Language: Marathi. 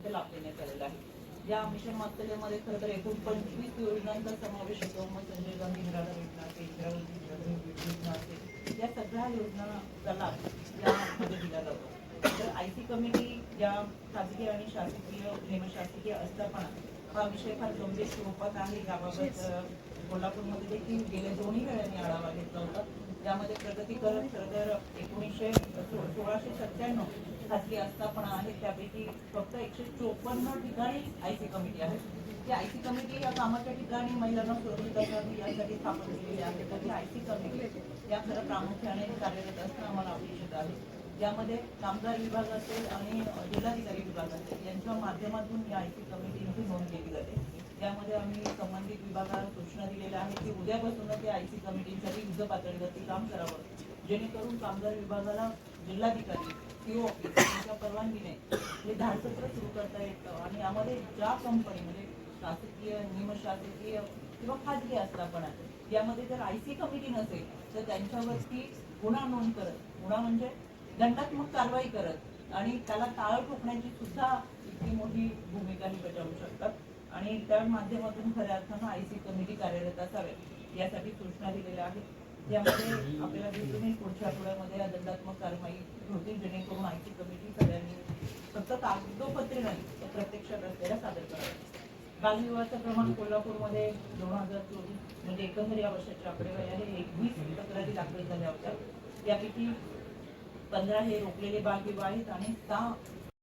लाभ देण्यात आलेला आहे या मिशन मातलेमध्ये खरं तर एकूण पंचवीस योजनांचा समावेश होतो. मग संजय गांधी निराधार योजना असेल इंदिरा गांधी निराधार योजना असेल या सगळ्या योजनांचा लाभ यामध्ये दिला जातो. तर आय सी कमिटी या खाजगी आणि शासकीय निमशासकीय असतापणा हा विषय फार गंभीर स्वरूपात आहे. याबाबत कोल्हापूरमध्ये देखील गेल्या दोन्ही वेळांनी आढावा घेतला त्यामध्ये प्रगती करत खरं एकोणीसशे सोळाशे सत्त्याण्णव खासगी आस्थापना आहेत. त्यापैकी फक्त एकशे चोपन्न ठिकाणी आय सी कमिटी आहे. ती आय सी कमिटी या कामाच्या ठिकाणी महिलांना सुरक्षित असावी यासाठी स्थापन केलेली आहे. तर ती आय सी कमिटी या खरं प्रामुख्याने कार्यरत असणं आम्हाला अपेक्षित आहे. यामध्ये कामगार विभाग असेल आणि जिल्हाधिकारी विभाग असेल यांच्या माध्यमातून या आय सी कमिटीची नोंद केली जाते. यामध्ये आम्ही संबंधित विभागाला सूचना दिलेल्या आहेत की उद्यापासूनच या आय सी कमिटीसाठी युद्ध पातळीवरती काम करावं. जेणेकरून कामगार विभागाला जिल्हाधिकारी सीओ ऑफिस यांच्या परवानगीने हे धाडसत्र सुरू करता येतं. आणि यामध्ये ज्या कंपनी म्हणजे शासकीय निमशासकीय किंवा खाजगी आस्थापना यामध्ये जर आय सी कमिटी नसेल तर त्यांच्यावरती गुन्हा नोंद करत गुन्हा म्हणजे दंडात्मक कारवाई करत आणि त्याला ताळ ठोकण्याची सुद्धा इतकी मोठी भूमिका ही बजावू शकतात. आणि त्या माध्यमातून खऱ्या अर्थानं आयसी कमिटी कार्यरत असावे यासाठी सूचना दिलेल्या आहेत. यामध्ये आपल्याला दिसून येईल पुढच्या आठवड्यामध्ये या दंडात्मक कारवाई होतील जेणेकरून आय सी कमिटी सगळ्यांनी फक्त कागदोपत्री नाही तर प्रत्यक्षात रस्त्याला सादर करावे. बालविवाहाचं प्रमाण कोल्हापूरमध्ये दोन हजार चोवीस म्हणजे एकंदर या वर्षाची आकडेवारी आहे. एकवीस तक्रारी दाखल झाल्या होत्या. त्यापैकी पंधरा हे रोखलेले बालविवाह आहेत आणि सहा